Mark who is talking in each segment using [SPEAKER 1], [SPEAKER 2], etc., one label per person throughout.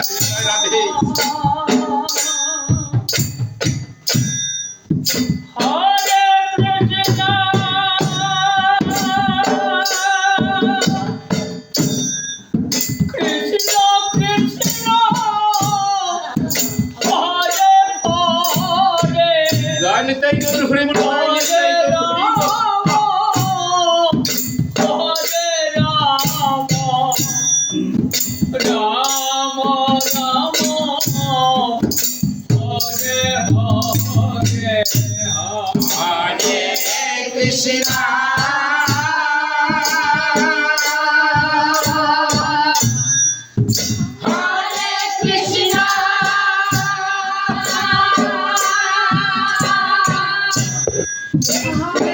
[SPEAKER 1] Radhe Radhe
[SPEAKER 2] Yeah.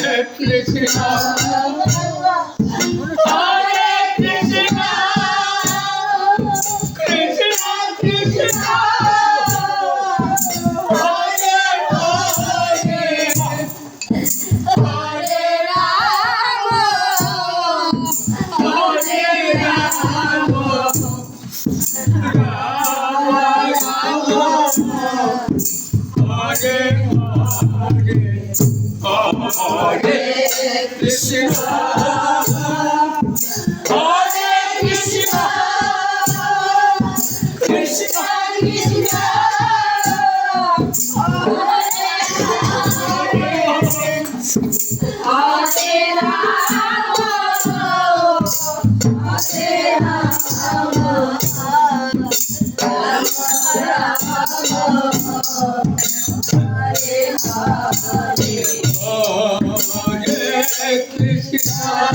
[SPEAKER 2] হরে
[SPEAKER 1] Hare Krishna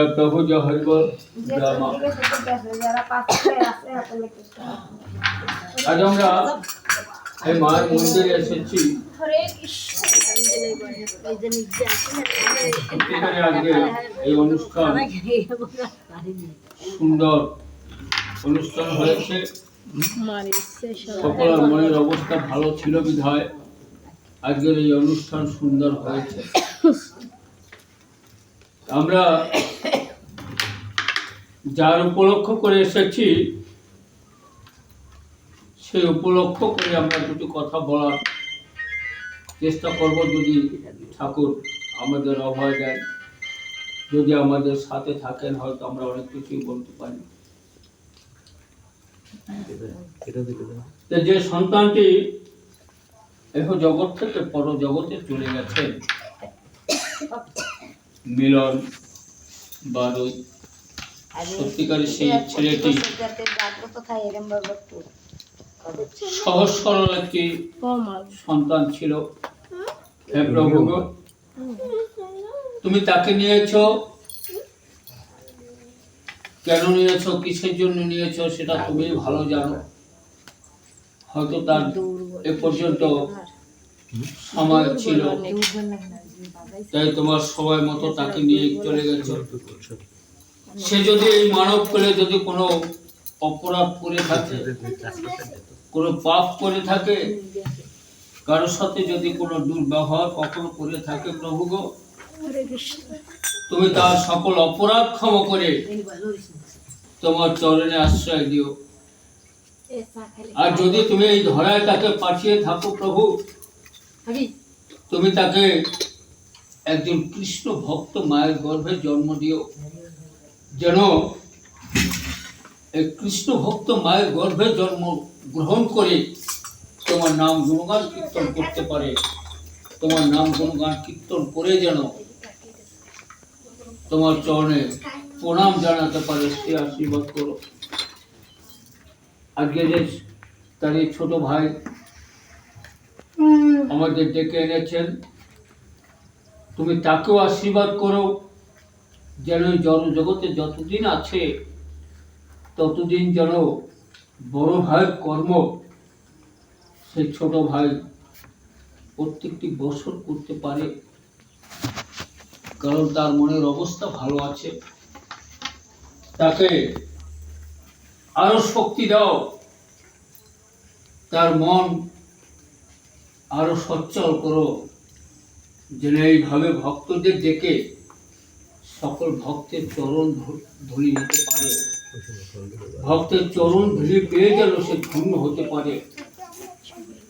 [SPEAKER 1] জয়
[SPEAKER 2] প্রভু
[SPEAKER 1] জয়
[SPEAKER 2] হরিবল
[SPEAKER 1] জয় আজ আমরা এই মায়ের মন্দিরে এসেছি। আজকে এই অনুষ্ঠান সুন্দর অনুষ্ঠান হয়েছে। সকল মনের অবস্থা ভালো ছিল বিধায়। আজকের এই অনুষ্ঠান সুন্দর হয়েছে। আমরা যার উপলক্ষ করে এসেছি, সেই উপলক্ষ করে আমরা দুটো কথা বলার চেষ্টা করব যদি ঠাকুর আমাদের অভয় দেন। যদি আমাদের সাথে থাকেন, হয়তো আমরা অনেক কিছুই বলতে পারি। যে সন্তানটি এখন জগৎ থেকে পর জগতে চলে গেছে মিলন বারুই সত্যিকারের সেই ছেলেটি সহজ সরল একটি সন্তান ছিল। হে প্রভু তুমি তাকে নিয়েছো? কেন নিয়েছো? কিসের জন্য নিয়েছো? সেটা তুমি ভালো জানো। হয়তো তার এ পর্যন্ত সময় ছিল। তাই তোমার সময় মতো তাকে নিয়ে চলে গেছো সে যদি এই মানব পেলে যদি কোনো অপরাধ করে থাকে কোনো পাপ করে থাকে কারোর সাথে যদি কোনো দুর্ব্যবহার কখনো করে থাকে প্রভু গো তুমি তার সকল অপরাধ ক্ষমা করে তোমার চরণে আশ্রয় দিও। আর যদি তুমি এই ধরায় তাকে পাঠিয়ে থাকো প্রভু তুমি তাকে একজন কৃষ্ণ ভক্ত মায়ের গর্ভে জন্ম দিও। যেন এই কৃষ্ণ ভক্ত মায়ের গর্ভে জন্ম গ্রহণ করে তোমার নাম গুণগান কীর্তন করতে পারে। তোমার নাম গুণগান কীর্তন করে যেন তোমার চরণে প্রণাম জানাতে পারে সে আশীর্বাদ করো। আজকে যে তার ছোট ভাই আমাদের ডেকে এনেছেন তুমি তাকেও আশীর্বাদ করো। যেন এই জন জগতে যতদিন আছে, ততদিন যেন বড় ভাইয়ের কর্ম, সে ছোট ভাই প্রত্যেকটি বছর করতে পারে। কারণ তার মনের অবস্থা ভালো আছে। তাকে আরও শক্তি দাও। তার মন আরও সচ্ছল করো। যেন এইভাবে ভক্তদের ডেকে সকল ভক্তের চরণ ধ- ধুলি নিতে পারে। ভক্তের চরণ ধুলি পেয়ে গেল সে ধন্য হতে পারে।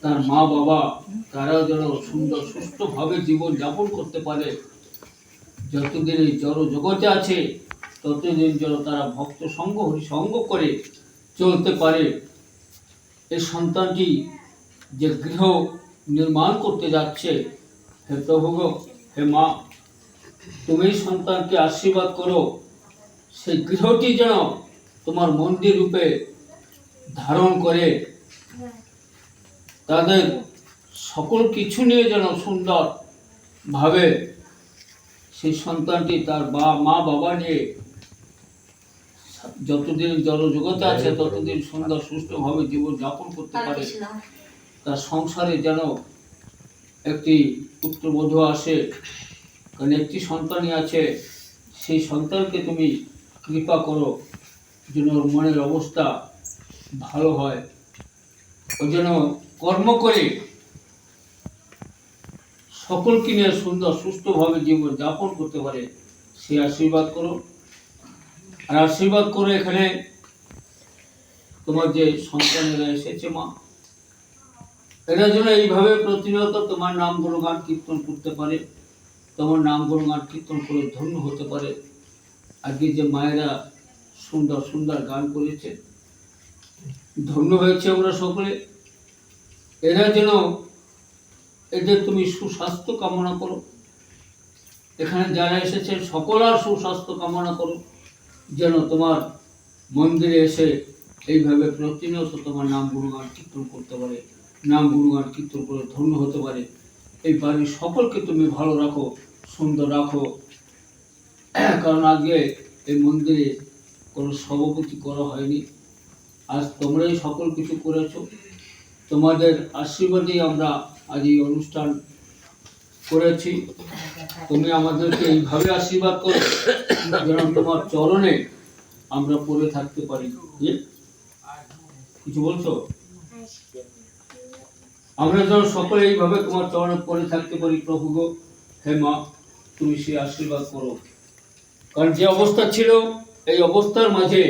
[SPEAKER 1] তার মা বাবা তারা যেন সুন্দর, সুস্থভাবে জীবন যাপন করতে পারে। যতদিন এই জড় জগতে আছে, ততদিন যেন তারা ভক্ত সঙ্গ সঙ্গ করে চলতে পারে। এই সন্তানটি যে গৃহ নির্মাণ করতে যাচ্ছে হে প্রভু গো, হে মা তুমি সন্তানকে আশীর্বাদ করো। সেই গৃহটি যেন তোমার মন্দির রূপে ধারণ করে। তাদের সকল কিছু নিয়ে যেন সুন্দরভাবে সেই সন্তানটি তার বা মা বাবা নিয়ে যতদিন জড়জগতে আছে ততদিন সুন্দর সুষ্ঠুভাবে জীবনযাপন করতে পারে। তার সংসারে যেন একটি পুত্রবধূ আসে, কারণ একটি সন্তানই আছে, সেই সন্তানকে তুমি কৃপা করো, যেন ওর মনের অবস্থা ভালো হয়। ও যেন কর্ম করে সকলকে নিয়ে সুন্দর, সুস্থভাবে জীবন যাপন করতে পারে, সে আশীর্বাদ করো। আর আশীর্বাদ করে এখানে তোমার যে সন্তানেরা এসেছে মা এরা যেন এইভাবে প্রতিনিয়ত তোমার নাম গুণগান কীর্তন করতে পারে। তোমার নাম গুণগান কীর্তন করে ধন্য হতে পারে। আজকে যে মায়েরা সুন্দর সুন্দর গান করেছে, ধন্য হয়েছে আমরা সকলে। এরা যেন এদের তুমি সুস্বাস্থ্য কামনা করো। এখানে যারা এসেছে সকলার সুস্বাস্থ্য কামনা করো। যেন তোমার মন্দিরে এসে এইভাবে প্রতিনিয়ত তোমার নাম গুণগান কীর্তন করতে পারে। নাম গুণগান কীর্তন করে, ধন্য হতে পারে। এই বাড়ির সকলকে তুমি ভালো রাখো, সুন্দর রাখো। কারণ আগে এই মন্দিরে কোনো সভাপতি করা হয়নি। আজ তোমরাই সকল কিছু করেছ। তোমাদের আশীর্বাদেই আমরা আজ এই অনুষ্ঠান করেছি। তুমি আমাদেরকে এইভাবে আশীর্বাদ করো যেন তোমার চরণে আমরা পড়ে থাকতে পারি। কিছু বলছো? আমরা যেন সকলে এইভাবে তোমার চরণে পড়ে থাকতে পারি, প্রভু গো। হে মা, তুমি সেই আশীর্বাদ করো। কারণ যে অবস্থা ছিল, এই অবস্থার মাঝে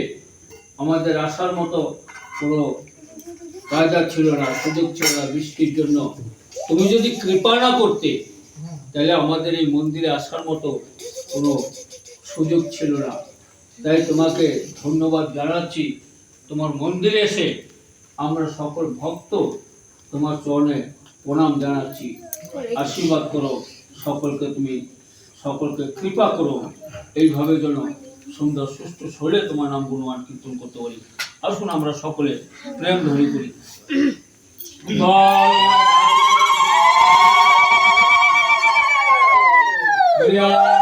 [SPEAKER 1] আমাদের আসার মতো কোনো কায়দা ছিল না, সুযোগ ছিল না বৃষ্টির জন্য। তুমি যদি কৃপা না করতে, তাহলে আমাদের এই মন্দিরে আসার মতো কোনো সুযোগ ছিল না। তাই তোমাকে ধন্যবাদ জানাচ্ছি। তোমার মন্দিরে এসে আমরা সকল ভক্ত তোমার চরণে প্রণাম জানাচ্ছি। আশীর্বাদ করো সকলকে তুমি সকলকে কৃপা করো। এইভাবে যেন সুন্দর সুস্থ শরীরে তোমার নাম গুণমান কীর্তন করতে পারি। আসুন আমরা সকলে প্রেম ধরি করি। Yeah.